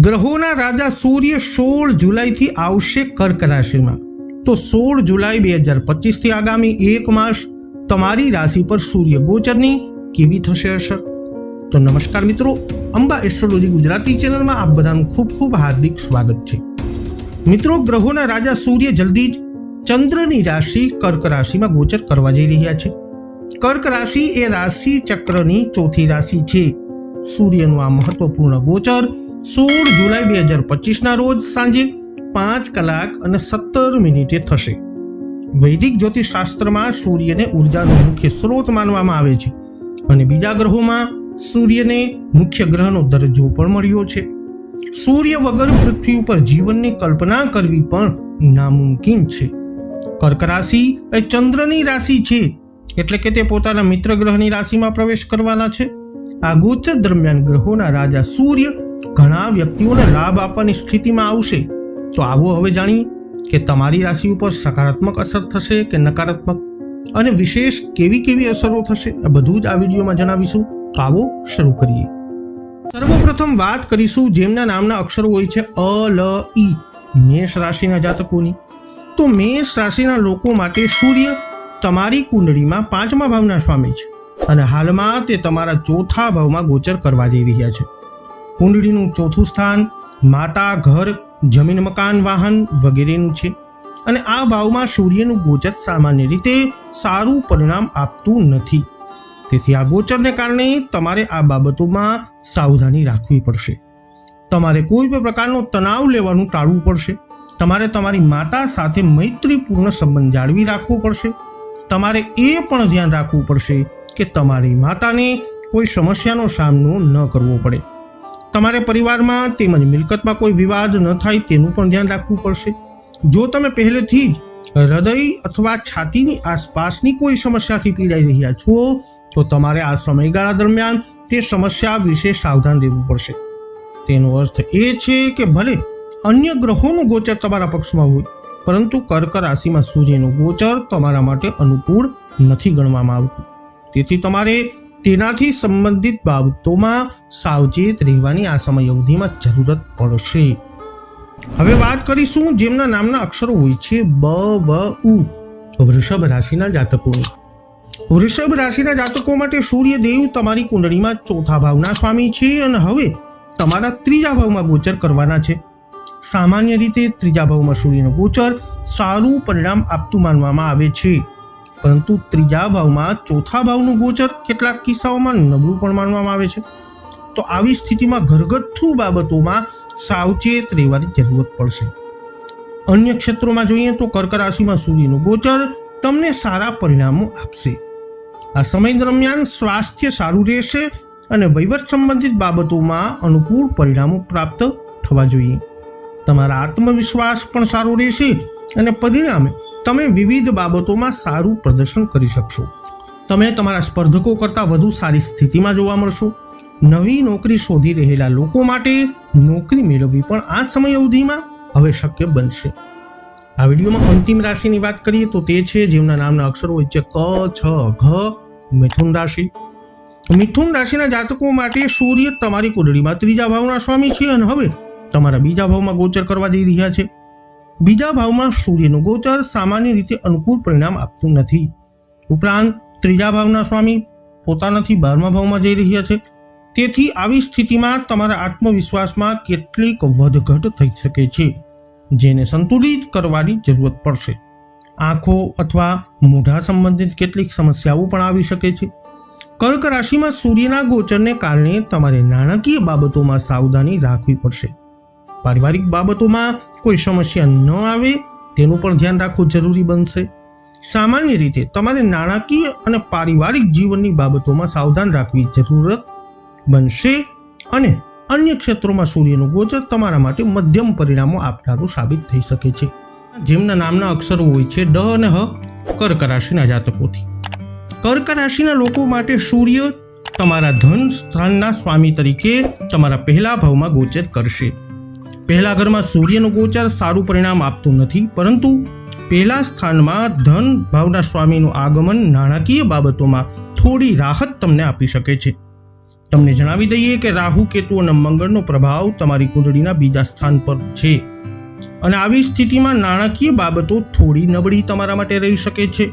ગ્રહોના રાજા સૂર્ય સોળ જુલાઈથી આવશે કર્ક રાશિમાં. તો સોળ જુલાઈ બે હજાર પચીસથી આગામી એક માસ તમારી રાશિ પર સૂર્ય ગોચરની કેવી થશે અસર? તો નમસ્કાર મિત્રો, અંબા એસ્ટ્રોલોજી ગુજરાતી ચેનલમાં આપ બધાનું ખૂબ ખૂબ હાર્દિક સ્વાગત છે. મિત્રો, ગ્રહોના રાજા સૂર્ય જલ્દી જ ચંદ્રની રાશિ કર્ક રાશિમાં ગોચર કરવા જઈ રહ્યા છે. કર્ક રાશિ એ રાશિ ચક્રની ચોથી રાશિ છે. સૂર્યનું આ મહત્વપૂર્ણ ગોચર સોળ જુલાઈ બે હજાર પચીસના રોજ સાંજે પાંચ કલાક અને સત્તર મિનિટે થશે. વૈદિક જ્યોતિષ શાસ્ત્રમાં સૂર્યને ઉર્જાનો મુખ્ય સ્ત્રોત માનવામાં આવે છે અને બીજા ગ્રહોમાં સૂર્યને મુખ્ય ગ્રહનો દરજ્જો પણ મળ્યો છે. સૂર્ય વગર પૃથ્વી ઉપર જીવનની કલ્પના કરવી પણ નામુમકિન છે. કર્ક રાશિ એ ચંદ્રની રાશિ છે એટલે કે તે પોતાના મિત્ર ગ્રહની રાશિમાં પ્રવેશ કરવાના છે. આ ગોચર દરમિયાન ગ્રહોના રાજા સૂર્ય ઘણા વ્યક્તિઓને લાભ આપવાની સ્થિતિમાં આવશે. તો આવો હવે જાણીએ કે તમારી રાશિ ઉપર સકારાત્મક અસર થશે કે નકારાત્મક? અને વિશેષ કેવી કેવી અસરો થશે? આ બધું જ આ વિડીયોમાં જણાવીશું. તો આવો શરૂ કરીએ. સર્વપ્રથમ વાત કરીશું જેમના નામના અક્ષરો હોય છે અ, લ, ઈ, મેષ રાશિના જાતકોની. તો મેષ રાશિના લોકો માટે સૂર્ય તમારી કુંડળીમાં પાંચમા ભાવના સ્વામી છે. અને હાલમાં તે તમારા ચોથા ભાવમાં ગોચર કરવા જઈ રહ્યા છે. કુંડળીનું ચોથું સ્થાન, માતા, ઘર, જમીન, મકાન, વાહન વગેરેનું છે. અને આ ભાવમાં સૂર્યનું ગોચર સામાન્ય રીતે સારું પરિણામ આપતું નથી. તેથી આ ગોચરને કારણે તમારે આ બાબતોમાં સાવધાની રાખવી પડશે. તમારે કોઈ પણ પ્રકારનો તણાવ લેવાનું ટાળવું પડશે. તમારે તમારી માતા સાથે મૈત્રીપૂર્ણ સંબંધ જાળવી રાખવો પડશે. તમારે એ પણ ધ્યાન રાખવું પડશે કે તમારી માતાને કોઈ સમસ્યાનો સામનો ન કરવો પડે. તમારે પરિવારમાં તેમજ મિલકતમાં કોઈ વિવાદ ન થાય તેનું પણ ધ્યાન રાખવું પડશે. જો તમે પહેલેથી જ હૃદય અથવા છાતીની આસપાસની કોઈ સમસ્યાથી પીડાઈ રહ્યા છો, તો તમારે આ સમયગાળા દરમિયાન તે સમસ્યા વિશે સાવધાન રહેવું પડશે. તેનો અર્થ એ છે કે ભલે અન્ય ગ્રહોનું ગોચર તમારા પક્ષમાં હોય, પરંતુ કર્ક રાશિમાં સૂર્યનું ગોચર તમારા માટે અનુકૂળ નથી ગણવામાં આવતું. તેથી તમારે તેનાથી સંબંધિત બાબતોમાં સાવચેત રહેવાની આ સમય અવધિમાં જરૂરત પડશે. હવે વાત કરીશું જેમના નામના અક્ષરો હોય છે બ, વ, ઉ. વૃષભ રાશિના જાતકોની. વૃષભ રાશિના જાતકો માટે સૂર્યદેવ તમારી કુંડળીમાં ચોથા ભાવના સ્વામી છે અને હવે તમારા ત્રીજા ભાવમાં ગોચર કરવાના છે. સામાન્ય રીતે ત્રીજા ભાવમાં સૂર્યનો ગોચર સારું પરિણામ આપતું માનવામાં આવે છે. પરંતુ ત્રીજા ભાવમાં ચોથા ભાવનું ગોચર કેટલાક કિસ્સાઓમાં નબળું પણ માનવામાં આવે છે. તો આવી સ્થિતિમાં ઘરગથ્થુ બાબતોમાં સાવચેત રહેવાની જરૂરત પડશે. અન્ય ક્ષેત્રોમાં જોઈએ તો કર્ક રાશિમાં સૂર્યનું ગોચર તમને સારા પરિણામો આપશે. આ સમય દરમિયાન સ્વાસ્થ્ય સારું રહેશે અને વહીવટ સંબંધિત બાબતોમાં અનુકૂળ પરિણામો પ્રાપ્ત થવા જોઈએ. તમારા આત્મવિશ્વાસ પણ સારો રહેશે અને પરિણામે તમે વિવિધ બાબતોમાં સારું પ્રદર્શન કરી શકશો. તમે તમારા સ્પર્ધકો કરતાં વધુ સારી સ્થિતિમાં જોવા મળશો. નવી નોકરી શોધી રહેલા લોકો માટે નોકરી મેળવવી પણ આ સમય અવધિમાં હવે શક્ય બનશે. આ વિડીયોમાં અંતિમ રાશિની વાત કરીએ તો તે છે જેમના નામના અક્ષરો હોય છે ક, છ, ઘ, મિથુન રાશિ. મિથુન રાશિના જાતકો માટે સૂર્ય તમારી કુંડળીમાં ત્રીજા ભાવના સ્વામી છે અને હવે તમારા બીજા ભાવમાં ગોચર કરવા જઈ રહ્યા છે. બીજા ભાવમાં સૂર્યનું ગોચર સામાન્ય રીતે અનુકૂળ પરિણામ આપતું નથી. ઉપરાંત, ત્રીજા ભાવના સ્વામી પોતાનાથી બારમા ભાવમાં જઈ રહ્યા છે. તેથી આવી સ્થિતિમાં તમારા આત્મવિશ્વાસમાં કેટલીક વધઘટ થઈ શકે છે, જેને સંતુલિત કરવાની જરૂરત પડશે. આંખો અથવા મોઢા સંબંધિત કેટલીક સમસ્યાઓ પણ આવી શકે છે. કર્ક રાશિમાં સૂર્યના ગોચરને કારણે તમારે નાણાકીય બાબતોમાં સાવધાની રાખવી પડશે. પારિવારિક બાબતોમાં કોઈ સમસ્યા ન આવે, તેનું પણ ધ્યાન રાખવું જરૂરી બનશે. સામાન્ય રીતે તમારે નાણાકીય અને પારિવારિક જીવનની બાબતોમાં સાવધાન રાખવી જરૂરત બનશે અને અન્ય ક્ષેત્રોમાં સૂર્યનું ગોચર તમારા માટે મધ્યમ પરિણામો આપનારું સાબિત થઈ શકે છે. જેમના નામના અક્ષરો હોય છે ડ અને હ, કર્ક રાશિના જાતકોથી. કર્ક રાશિના લોકો માટે સૂર્ય તમારા ધન સ્થાનના સ્વામી તરીકે તમારા પહેલા ભાવમાં ગોચર કરશે. પહેલા ઘરમાં સૂર્યનું ગોચર સારું પરિણામ આપતું નથી, પરંતુ પહેલા સ્થાનમાં ધન ભાવના સ્વામીનું આગમન નાણાકીય બાબતોમાં થોડી રાહત તમને આપી શકે છે. તમને જણાવી દઈએ કે રાહુ, કેતુ અને મંગળનો પ્રભાવ તમારી કુંડળીના બીજા સ્થાન પર છે. અને આવી સ્થિતિમાં નાણાકીય બાબતો થોડી નબળી તમારા માટે રહી શકે છે.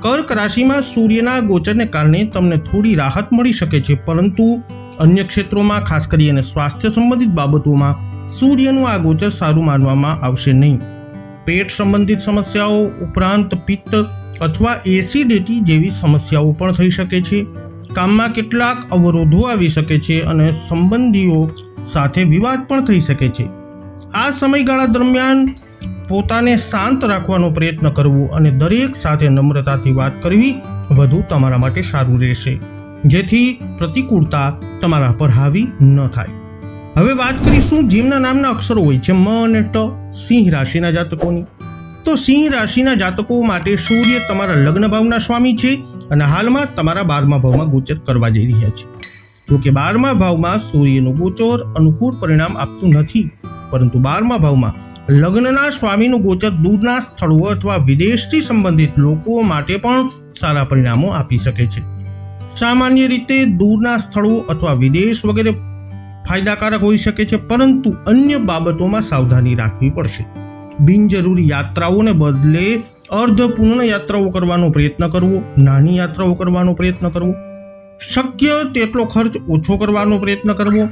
કર્ક રાશિમાં સૂર્યના ગોચરને કારણે તમને થોડી રાહત મળી શકે છે, પરંતુ અન્ય ક્ષેત્રોમાં, ખાસ કરીને સ્વાસ્થ્ય સંબંધિત બાબતોમાં સૂર્યનું આ ગોચર સારું માનવામાં આવશે નહીં. પેટ સંબંધિત સમસ્યાઓ ઉપરાંત પિત્ત અથવા એસિડિટી જેવી સમસ્યાઓ પણ થઈ શકે છે. કામમાં કેટલાક અવરોધો આવી શકે છે અને સંબંધીઓ સાથે વિવાદ પણ થઈ શકે છે. આ સમયગાળા દરમિયાન પોતાને શાંત રાખવાનો પ્રયત્ન કરવો અને દરેક સાથે નમ્રતાથી વાત કરવી વધુ તમારા માટે સારું રહેશે. જેથી પ્રતિકૂળતા તમારા પર હાવી ન થાય. હવે વાત કરીશું જેમના નામના અક્ષરો હોય છે મ અને ટ, સિંહ રાશિના જાતકોની. તો સિંહ રાશિના જાતકો માટે સૂર્ય તમારા લગ્ન ભાવના સ્વામી છે અને હાલમાં તમારા બારમા ભાવમાં ગોચર કરવા જઈ રહ્યા છે. જોકે બારમા ભાવમાં સૂર્યનું ગોચર અનુકૂળ પરિણામ આપતું નથી, પરંતુ બારમા ભાવમાં લગ્નના સ્વામીનું ગોચર દૂરના સ્થળો અથવા વિદેશથી સંબંધિત લોકો માટે પણ સારા પરિણામો આપી શકે છે. સામાન્ય રીતે દૂરના સ્થળો અથવા વિદેશ વગેરે ફાયદાકારક હોઈ શકે છે, પરંતુ અન્ય બાબતોમાં સાવધાની રાખવી પડશે. બિનજરૂરી યાત્રાઓને બદલે અર્ધપૂર્ણ યાત્રાઓ કરવાનો પ્રયત્ન કરવો, નાની યાત્રાઓ કરવાનો પ્રયત્ન કરવો, શક્ય તેટલો ખર્ચ ઓછો કરવાનો પ્રયત્ન કરવો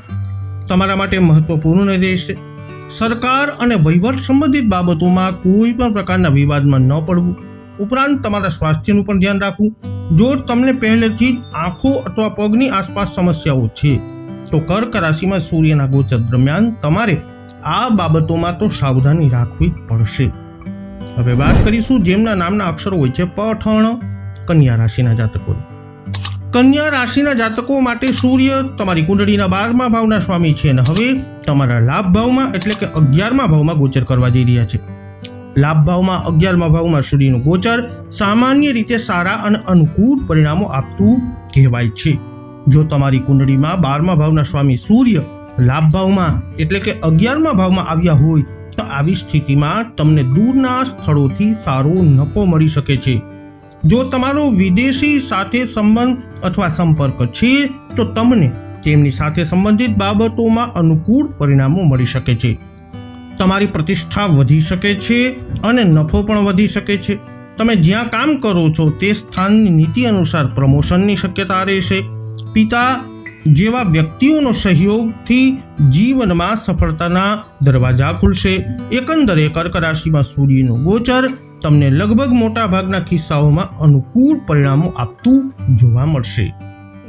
તમારા માટે મહત્વપૂર્ણ રહેશે. સરકાર અને વહીવટ સંબંધિત બાબતોમાં કોઈ પણ પ્રકારના વિવાદમાં ન પડવું. ઉપરાંત તમારા સ્વાસ્થ્યનું પણ ધ્યાન રાખવું. જો તમને પહેલેથી જ આંખો અથવા પગની આસપાસ સમસ્યાઓ છે તો કર્ક રાશિમાં સૂર્યના ગોચર દરમિયાન તમારે આ બાબતોમાં તો સાવધાની રાખવી જ પડશે. હવે વાત કરીશું જેમના નામના અક્ષરો હોય છે પઠણ, કન્યા રાશિના જાતકોની. કન્યા રાશિના જાતકો માટે સૂર્ય તમારી કુંડળીના બારમા ભાવના સ્વામી છે અને હવે તમારા લાભ ભાવમાં એટલે કે અગિયારમા ભાવમાં ગોચર કરવા જઈ રહ્યા છે. લાભ ભાવમાં અગિયારમા ભાવમાં સૂર્યનું ગોચર સામાન્ય રીતે સારા અને અનુકૂળ પરિણામો આપતું કહેવાય છે. જો તમારી કુંડળીમાં બારમા ભાવના સ્વામી સૂર્ય લાભ ભાવમાં એટલે કે અગિયારમા ભાવમાં આવ્યા હોય, તો આવી સ્થિતિમાં તમને દૂરના સ્થળોથી સારો નફો મળી શકે છે. જો તમારો વિદેશી સાથે સંબંધ અથવા સંપર્ક છે, તો તમને તેમની સાથે સંબંધિત બાબતોમાં અનુકૂળ પરિણામો મળી શકે છે. તમારી પ્રતિષ્ઠા વધી શકે છે અને નફો પણ વધી શકે છે. તમે જ્યાં કામ કરો છો, તે સ્થાનની નીતિ અનુસાર પ્રમોશનની શક્યતા રહેશે. પિતા જેવા વ્યક્તિઓનો સહયોગથી જીવનમાં સફળતાના દરવાજા ખુલશે. એકંદરે કર્ક રાશિમાં સૂર્યનું ગોચર તમને લગભગ મોટા ભાગના કિસ્સાઓમાં અનુકૂળ પરિણામો આપતું જોવા મળશે.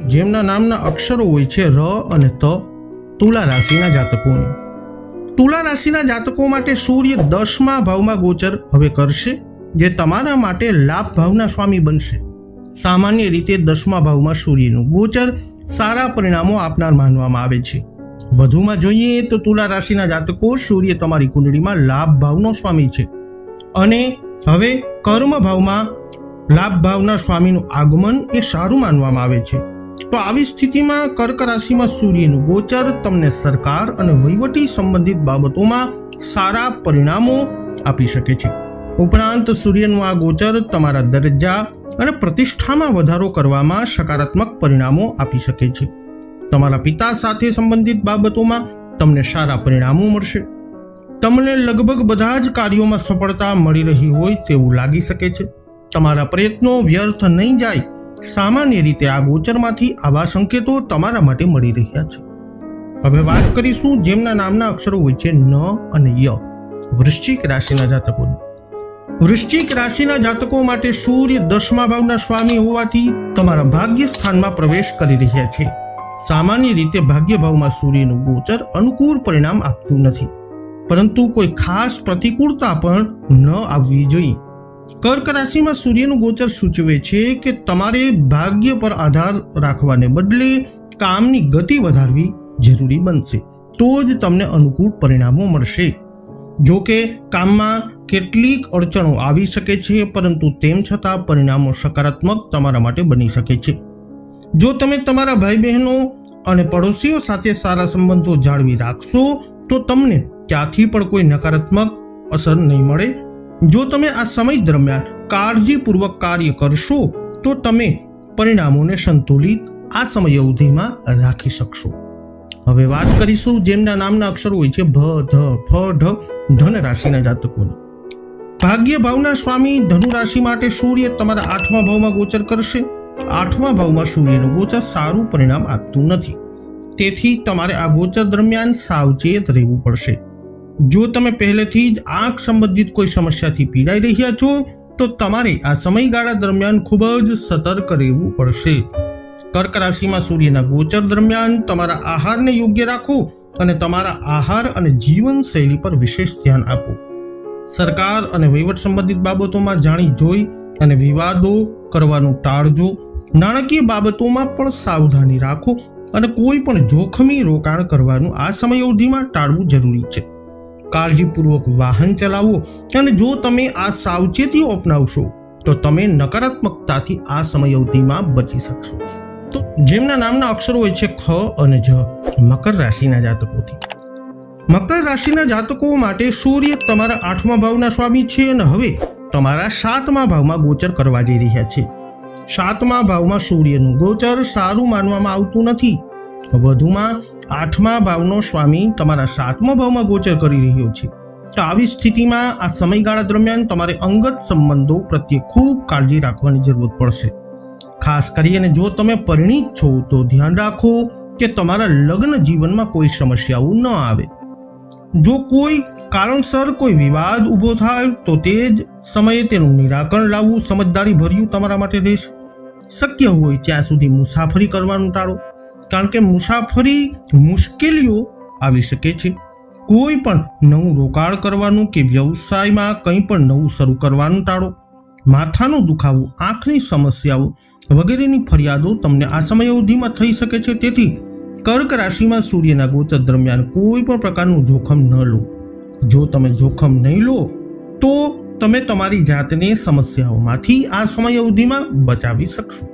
જેમના નામના અક્ષરો હોય છે ર અને ત, તુલા રાશિના જાતકોની. તુલા રાશિના જાતકો માટે સૂર્ય દસમા ભાવમાં ગોચર હવે કરશે, જે તમારા માટે લાભ ભાવના સ્વામી બનશે. સામાન્ય રીતે દસમા ભાવમાં સૂર્યનું ગોચર સારા પરિણામો આપનાર માનવામાં આવે છે. વધુમાં જોઈએ તો તુલા રાશિના જાતકો સૂર્ય તમારી કુંડળીમાં લાભ ભાવનો સ્વામી છે. અને હવે કર્મ ભાવમાં લાભ ભાવના સ્વામીનું આગમન એ સારું માનવામાં આવે છે. તો આવી સ્થિતિમાં કર્ક રાશિમાં સૂર્યનું ગોચર તમને સરકાર અને વહીવટી સંબંધિત બાબતોમાં સારા પરિણામો આપી શકે છે. ઉપરાંત સૂર્યનું આ ગોચર તમારા દરજ્જા અને પ્રતિષ્ઠામાં વધારો કરવામાં સકારાત્મક પરિણામો આપી શકે છે. તમારા પિતા સાથે સંબંધિત બાબતોમાં તમને સારા પરિણામો મળશે. તમને લગભગ બધા જ કાર્યોમાં સફળતા મળી રહી હોય તેવું લાગી શકે છે. તમારા પ્રયત્નો વ્યર્થ નહીં જાય. સામાન્ય રીતે આ ગોચરમાંથી આવા સંકેતો તમારા માટે મળી રહ્યા છે. હવે વાત કરીશું જેમના નામના અક્ષરો હોય છે ન અને ય. વૃશ્ચિક રાશિના જાતકોની. વૃશ્ચિક રાશિના જાતકો માટે સૂર્ય દસમા ભાવના સ્વામી હોવાથી તમારા ભાગ્ય સ્થાનમાં પ્રવેશ કરી રહ્યા છે. સામાન્ય રીતે ભાગ્ય ભાવમાં સૂર્યનું ગોચર અનુકૂળ પરિણામ આપતું નથી. પરંતુ કોઈ ખાસ પ્રતિકૂળતા પણ ન આવવી જોઈએ. કર્ક રાશિમાં સૂર્યનું ગોચર સૂચવે છે કે તમારે ભાગ્ય પર આધાર રાખવાને બદલે કામની ગતિ વધારવી જરૂરી બનશે. તો જ તમને અનુકૂળ પરિણામો મળશે. જો કે કામમાં કેટલીક અડચણો આવી શકે છે, પરંતુ તેમ છતાં પરિણામો સકારાત્મક તમારા માટે બની શકે છે. જો તમે તમારા ભાઈ બહેનો અને પડોશીઓ સાથે સારા સંબંધો જાળવી રાખશો, તો તમને ત્યાંથી પણ કોઈ નકારાત્મક અસર નહીં મળે. જો તમે આ સમય દરમિયાન કાળજીપૂર્વક કાર્ય કરશો, તો તમે પરિણામોને સંતુલિત આ સમય અવધિમાં રાખી શકશો. હવે વાત કરીશું જેમના નામના અક્ષરો હોય છે, ભ, ધ, ફ, ઢ, ધન રાશિના જાતકોની. ભાગ્ય ભાવના સ્વામી ધનુ રાશિ માટે સૂર્ય તમારા આઠમા ભાવમાં ગોચર કરશે. આઠમા ભાવમાં સૂર્યનું ગોચર સારું પરિણામ આપતું નથી. તેથી તમારે આ ગોચર દરમિયાન સાવચેત રહેવું પડશે. જો તમે પહેલેથી જ આંખ સંબંધિત કોઈ સમસ્યાથી પીડાઈ રહ્યા છો, તો તમારે આ સમયગાળા દરમિયાન ખૂબ જ સતર્ક રહેવું પડશે. કર્ક રાશિમાં સૂર્યના ગોચર દરમિયાન તમારા આહારને યોગ્ય રાખો અને તમારા આહાર અને જીવનશૈલી પર વિશેષ ધ્યાન આપો. સરકાર અને વહીવટ સંબંધિત બાબતોમાં જાણી જોઈ અને વિવાદો કરવાનું ટાળજો. નાણાકીય બાબતોમાં પણ સાવધાની રાખો અને કોઈ પણ જોખમી રોકાણ કરવાનું આ સમય અવધિમાં ટાળવું જરૂરી છે. કાળજીપૂર્વક વાહન ચલાવો અને જો તમે આ સાવચેતીઓ અપનાવશો, તો તમે નકારાત્મકતાથી આ સમય અવધિમાં બચી શકશો. તો જેમના નામના અક્ષરો હોય છે ખ અને જ, મકર રાશિના જાતકોથી. મકર રાશિના જાતકો માટે સૂર્ય તમારા આઠમા ભાવના સ્વામી છે અને હવે તમારા સાતમા ભાવમાં ગોચર કરવા જઈ રહ્યા છે. સાતમા ભાવમાં સૂર્યનું ગોચર સારું માનવામાં આવતું નથી. વધુમાં આઠમા ભાવનો સ્વામી તમારા સાતમા ભાવમાં ગોચર કરી રહ્યો છે. તો આવી સ્થિતિમાં આ સમયગાળા દરમિયાન તમારે અંગત સંબંધો પ્રત્યે ખૂબ કાળજી રાખવાની જરૂરત પડશે. ખાસ કરીને જો તમે પરિણીત છો તો ધ્યાન રાખો કે તમારા લગ્ન જીવનમાં કોઈ સમસ્યાઓ ન આવે. જો કોઈ કારણસર કોઈ વિવાદ ઊભો થાય, તો તે જ સમયે તેનું નિરાકરણ લાવવું સમજદારી ભર્યું તમારા માટે રહેશે શક્ય હોય ત્યાં સુધી મુસાફરી કરવાનું ટાળો. કારણ કે મુસાફરી મુશ્કેલીઓ આવી શકે છે. કોઈ પણ નવું રોકાણ કરવાનું કે વ્યવસાયમાં કંઈ પણ નવું શરૂ કરવાનું ટાળો. માથાનો દુખાવો, આંખની સમસ્યાઓ વગેરેની ફરિયાદો તમને આ સમયાવધિમાં થઈ શકે છે. તેથી કર્ક રાશિમાં સૂર્યના ગોચર દરમિયાન કોઈ પણ પ્રકારનું જોખમ ન લો. જો તમે જોખમ નહીં લો, તો તમે તમારી જાતને સમસ્યાઓમાંથી આ સમય અવધિમાં બચાવી શકશો.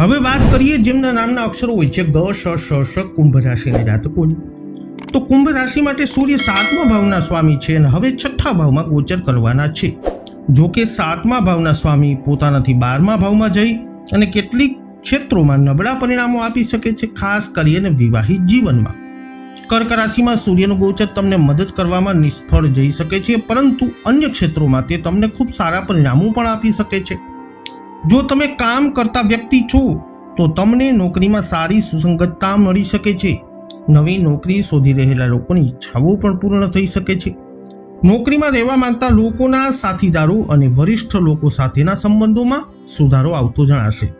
હવે વાત કરીએ જેમના નામના અક્ષરો હોય છે, ગ, શ શ શ, કુંભ રાશિના જાતકોની. તો કુંભ રાશિ માટે સૂર્ય સાતમા ભાવના સ્વામી છે અને હવે છઠ્ઠા ભાવમાં ગોચર કરવાના છે. જો કે સાતમા ભાવના સ્વામી પોતાનાથી બારમા ભાવમાં જઈ અને કેટલીક ક્ષેત્રોમાં નબળા પરિણામો આપી શકે છે, ખાસ કરીને વિવાહિત જીવનમાં. કર્ક રાશિમાં સૂર્યનું ગોચર તમને મદદ કરવામાં નિષ્ફળ જઈ શકે છે, પરંતુ અન્ય ક્ષેત્રોમાં તે તમને ખૂબ સારા પરિણામો પણ આપી શકે છે. જો તમે કામ કરતા વ્યક્તિ છો, તો તમને નોકરીમાં સારી સુસંગતતા મળી શકે છે. નવી નોકરી શોધી રહેલા લોકોની ઈચ્છાઓ પણ પૂર્ણ થઈ શકે છે. નોકરીમાં રહેવા માંગતા લોકોના સાથીદારો અને વરિષ્ઠ લોકો સાથેના સંબંધોમાં સુધારો આવતો જણાશે.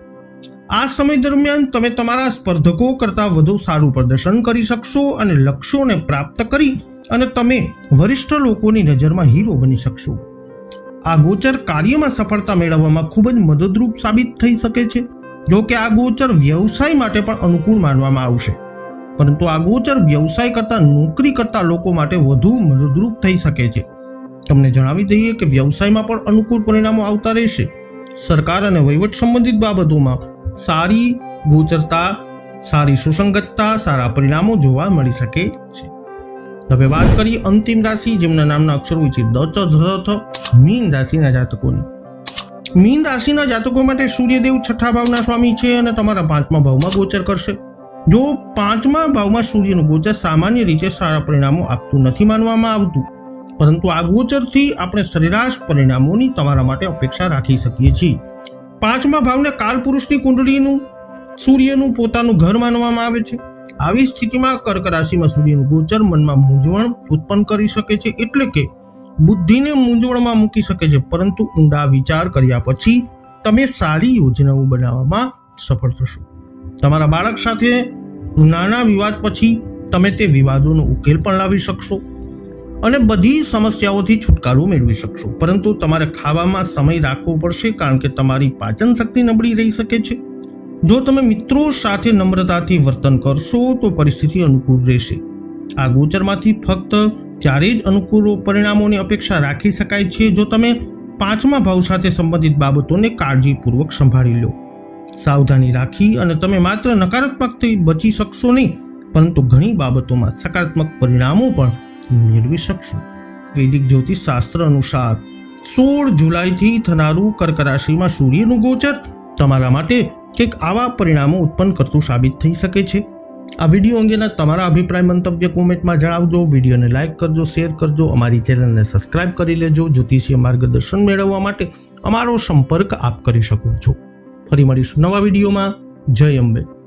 આ સમય દરમિયાન તમે તમારા સ્પર્ધકો કરતાં વધુ સારું પ્રદર્શન કરી શકશો અને લક્ષ્યોને પ્રાપ્ત કરી અને તમે વરિષ્ઠ લોકોની નજરમાં હીરો બની શકશો. આ ગોચર કાર્યમાં સફળતા મેળવવામાં ખૂબ જ મદદરૂપ સાબિત થઈ શકે છે, જો કે આ ગોચર વ્યવસાય માટે પણ અનુકૂળ માનવામાં આવશે. પરંતુ આ ગોચર વ્યવસાય કરતાં નોકરી કરતા લોકો માટે વધુ મદદરૂપ થઈ શકે છે. તમને જણાવી દઈએ કે વ્યવસાયમાં પણ અનુકૂળ પરિણામો આવતા રહેશે. સરકાર અને વહીવટ સંબંધિત બાબતોમાં સારી ગોચરતા, સારી સુસંગતતા, સારા પરિણામો જોવા મળી શકે છે. હવે વાત કરીએ અંતિમ રાશિ, જેમના નામના અક્ષરો હોય છે દચ ઝ મીન રાશિના જાતકોની. મીન રાશિના જાતકો માટે સૂર્યદેવ છઠ્ઠા ભાવના સ્વામી છે અને તમારા પાંચમા ભાવમાં ગોચર કરશે. જો પાંચમા ભાવમાં સૂર્યનું ગોચર સામાન્ય રીતે સારા પરિણામો આપતું નથી માનવામાં આવતું, પરંતુ આ ગોચરથી આપણે સરેરાશ પરિણામોની તમારા માટે અપેક્ષા રાખી શકીએ છીએ. પાંચમા ભાવને કાલપુરુષની કુંડળીનું, સૂર્યનું પોતાનું ઘર માનવામાં આવે છે. આવી સ્થિતિમાં કર્ક રાશિમાં સૂર્યનું ગોચર મનમાં મૂંઝવણ ઉત્પન્ન કરી શકે છે, એટલે કે બુદ્ધિને મૂંઝવણમાં મૂકી શકે છે, પરંતુ ઊંડા વિચાર કર્યા પછી તમે સારી યોજનાઓ બનાવવામાં સફળ થશો. તમારા બાળક સાથે નાના વિવાદ પછી તમે તે વિવાદોનો ઉકેલ પણ લાવી શકશો. અને બધી સમસ્યાઓથી છુટકારો મેળવી શકશો. પરંતુ તમારે ખાવામાં સમય રાખવો પડશે કારણ કે તમારી પાચન શક્તિ નબળી રહી શકે છે. જો તમે મિત્રો સાથે નમ્રતાથી વર્તન કરશો, તો પરિસ્થિતિ અનુકૂળ રહેશે. આ ગોચરમાંથી ફક્ત ત્યારે જ અનુકૂળ પરિણામોની અપેક્ષા રાખી શકાય છે, જો તમે પાંચમા ભાવ સાથે સંબંધિત બાબતોને કાળજીપૂર્વક સંભાળી લો. સાવધાની રાખી અને તમે માત્ર નકારાત્મકથી બચી શકશો નહીં, પરંતુ ઘણી બાબતોમાં સકારાત્મક પરિણામો પણ મેળવી શકશો. વૈદિક જ્યોતિષ શાસ્ત્ર અનુસાર સોળ જુલાઈથી થનારું કર્ક રાશિમાં સૂર્યનું ગોચર તમારા માટે કંઈક આવા પરિણામો ઉત્પન્ન કરતું સાબિત થઈ શકે છે. આ વીડિયો અંગેના તમારા અભિપ્રાય મંતવ્ય કોમેન્ટમાં જણાવજો. વિડીયોને લાઇક કરજો, શેર કરજો, અમારી ચેનલને સબસ્ક્રાઇબ કરી લેજો. જ્યોતિષીય માર્ગદર્શન મેળવવા માટે અમારો સંપર્ક આપ કરી શકો છો. ફરી મળીશું નવા વિડીયોમાં. જય અંબે.